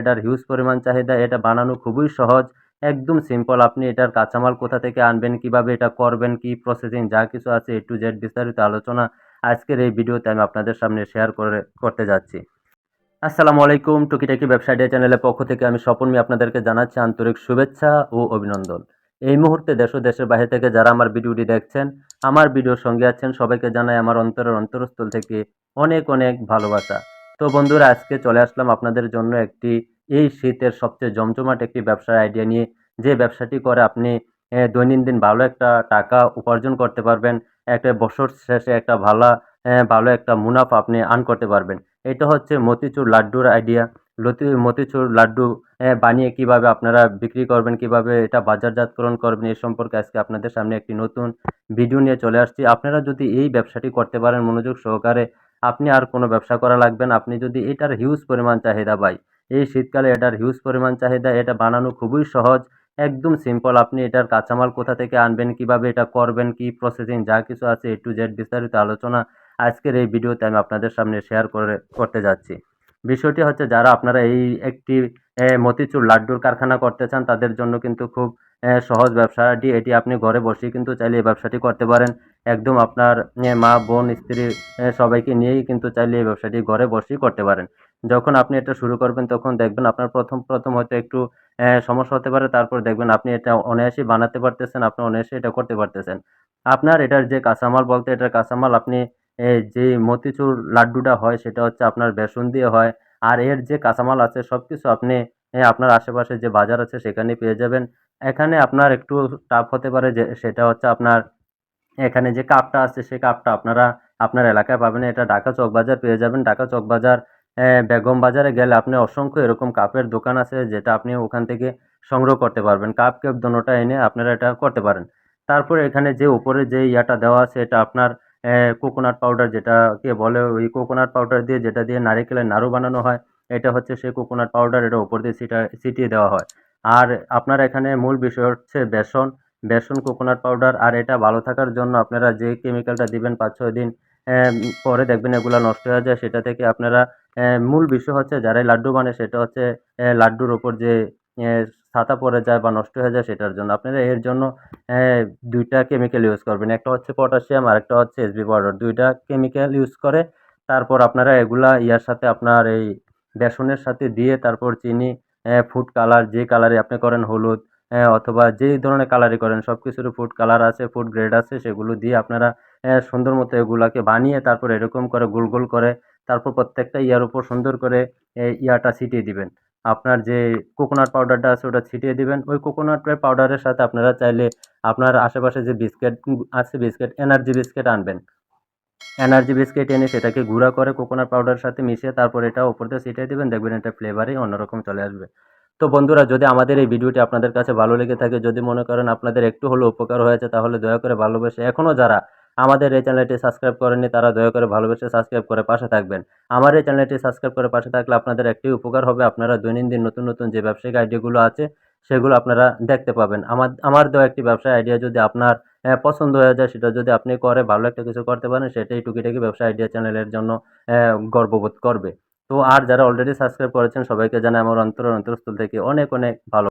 এটার হিউজ পরিমাণ চাহিদা, এটা বানানো খুবই সহজ। একদম সিম্পল আপনি এটার কাঁচামাল কোথা থেকে আনবেন, কীভাবে এটা করবেন, কি প্রসেসিং যা কিছু আছে এ টু জেড বিস্তারিত আলোচনা আজকের এই ভিডিওতে আমি আপনাদের সামনে শেয়ার করে, করতে যাচ্ছি। আসসালামু আলাইকুম, টুকিটাকি ব্যবসা চ্যানেলের পক্ষ থেকে আমি স্বপন মি আপনাদেরকে জানাচ্ছি আন্তরিক শুভেচ্ছা ও অভিনন্দন। এই মুহূর্তে দেশ দেশের বাইরে থেকে যারা আমার ভিডিওটি দেখছেন, আমার ভিডিওর সঙ্গে আছেন, সবাইকে জানাই আমার অন্তরের অন্তরস্থল থেকে অনেক অনেক ভালোবাসা। তো বন্ধুরা, আজকে চলে আসলাম আপনাদের জন্য একটি এই শীতের সবচেয়ে জমজমাট একটি ব্যবসার আইডিয়া নিয়ে যে ব্যবসাটি করে আপনি দৈনন্দিন ভালো একটা টাকা উপার্জন করতে পারবেন, একটা বছর শেষে একটা ভালো ভালো একটা মুনাফা আপনি আর্ন করতে পারবেন। এটা হচ্ছে মতিচুর লাড্ডুর আইডিয়া লতি, মতিচুর লাড্ডু বানিয়ে কীভাবে আপনারা বিক্রি করবেন, কীভাবে এটা বাজারজাতকরণ করবেন, এ সম্পর্কে আজকে আপনাদের সামনে একটি নতুন ভিডিও নিয়ে চলে আসছি। আপনারা যদি এই ব্যবসাটি করতে পারেন মনোযোগ সহকারে, আপনি আর কোনো ব্যবসা করা লাগবে না। আপনি যদি এটার হিউজ পরিমাণ চাহিদা পাই এই শীতকালে এটার হিউজ পরিমাণ চাহিদা, এটা বানানো খুবই সহজ। একদম সিম্পল আপনি এটার কাঁচামাল কোথা থেকে আনবেন, কীভাবে এটা করবেন, কি প্রসেসিং যা কিছু আছে এ টু জেড বিস্তারিত আলোচনা আজকের এই ভিডিওতে আমি আপনাদের সামনে শেয়ার করে, করতে যাচ্ছি। বিষয়টি হচ্ছে যারা আপনারা এই একটি মতিচুর লাড্ডুর কারখানা করতে চান, তাদের জন্য কিন্তু খুব সহজ ব্যবসাটি। এটি আপনি ঘরে বসেই কিন্তু চাইলে এই ব্যবসাটি করতে পারেন। একদম আপনার মা, বোন, স্ত্রী সবাইকে নিয়েই কিন্তু চাইলে এই ব্যবসাটি ঘরে বসেই করতে পারেন। যখন আপনি এটা শুরু করবেন তখন দেখবেন আপনার প্রথম প্রথম হয়তো একটু সমস্যা হতে পারে। তারপর দেখবেন আপনি এটা অনায়াসেই বানাতে পারতেছেন, আপনি অনায়াসে এটা করতে পারতেছেন। আপনার এটার যে কাঁচামাল বলতে, এটার কাঁচামাল আপনি যে মতিচুর লাড্ডুটা হয় সেটা হচ্ছে আপনার বেসন দিয়ে হয়। আর এর যে কাঁচামাল আছে সব কিছু আপনি আপনার আশেপাশে যে বাজার আছে সেখানে পেয়ে যাবেন। এখানে আপনার একটু টাফ হতে পারে যে, সেটা হচ্ছে আপনার এখানে যে কাপটা আছে, সেই কাপটা আপনারা আপনার এলাকায় পাবেন। এটা ঢাকা চকবাজার পেয়ে যাবেন। ঢাকা চকবাজার বেগম বাজারে গেলে আপনি অসংখ্য এরকম কাপের দোকান আছে, যেটা আপনি ওখান থেকে সংগ্রহ করতে পারবেন। কাপ কেপ দোনোটা এনে আপনারা এটা করতে পারেন। তারপরে এখানে যে উপরে যে ইয়াটা দেওয়া আছে, এটা আপনার কোকোনাট পাউডার যেটাকে বলে, ওই কোকোনাট পাউডার দিয়ে, যেটা দিয়ে নারিকেলের নাড়ু বানানো হয়, এটা হচ্ছে সেই কোকোনাট পাউডার এটা উপর দিয়ে ছিটা, ছিটিয়ে দেওয়া হয়। আর আপনার এখানে মূল বিষয় হচ্ছে বেসন। বেসন, কোকোনাট পাউডার, আর এটা ভালো থাকার জন্য আপনারা যে কেমিক্যালটা দিবেন পাঁচ ছয় দিন পরে দেখবেন এগুলা নষ্ট হয়ে যায়। সেটা থেকে আপনারা মূল বিষয় হচ্ছে যারাই লাড্ডু বানায়, সেটা হচ্ছে লাড্ডুর ওপর যে ছাতা পড়ে যায় বা নষ্ট হয়ে যায়, সেটার জন্য আপনারা এর জন্য দুইটা কেমিক্যাল ইউজ করবেন। একটা হচ্ছে পটাশিয়াম, আর একটা হচ্ছে এসবি পাউডার দুইটা কেমিক্যাল ইউজ করে তারপর আপনারা এগুলা ইয়ার সাথে আপনার এই বেসনের সাথে দিয়ে তারপর চিনি ফুড কালার যে কালারে আপনি করেন, হলুদ অথবা যেই ধরনের কালারই করেন সব কিছুরই ফুড কালার আছে ফুড গ্রেড আছে, সেগুলো দিয়ে আপনারা সুন্দর মতো এগুলাকে বানিয়ে তারপর এরকম করে গোল গোল করে তারপর প্রত্যেকটা ইয়ার উপর সুন্দর করে ইয়াটা ছিটিয়ে দিবেন। আপনার যে কোকোনাট পাউডারটা আছে, ওটা ছিটিয়ে দিবেন। ওই কোকোনাট পাউডারের সাথে আপনারা চাইলে আপনার আশেপাশে যে বিস্কিট আছে বিস্কিট এনার্জি বিস্কিট আনবেন। এনার্জি বিস্কিট এনে সেটাকে গুঁড়া করে কোকোনাট পাউডারের সাথে মিশিয়ে তারপর এটা ওপর দিয়ে ছিটিয়ে দেবেন। দেখবেন এটা ফ্লেভারই অন্যরকম চলে আসবে। তো বন্ধুরা, যদি আমাদের এই ভিডিওটি আপনাদের কাছে ভালো লেগে থাকে, যদি মনে করেন আপনাদের একটু হলেও উপকার হয়েছে, তাহলে দয়া করে ভালোবেসে এখনও যারা আমাদের এই চ্যানেলটি সাবস্ক্রাইব করেননি, তারা দয়া করে ভালোবেসে সাবস্ক্রাইব করে পাশে থাকবেন। আমার এই চ্যানেলটি সাবস্ক্রাইব করে পাশে থাকলে আপনাদের একটি উপকার হবে, আপনারা দৈনন্দিন নতুন নতুন যে ব্যবসায়িক আইডিয়াগুলো আছে, সেগুলো আপনারা দেখতে পাবেন। আমার আমার দেওয়া একটি ব্যবসায় আইডিয়া যদি আপনার পছন্দ হয়ে যায়, সেটা যদি আপনি করে, ভালো একটা কিছু করতে পারেন, সেটাই টুকিটাকি ব্যবসা আইডিয়া চ্যানেলের জন্য গর্ববোধ করবে। তো আর যারা অলরেডি সাবস্ক্রাইব করেছেন, সবাইকে জানাই আমার অন্তর অন্তরস্থল থেকে অনেক অনেক ভালো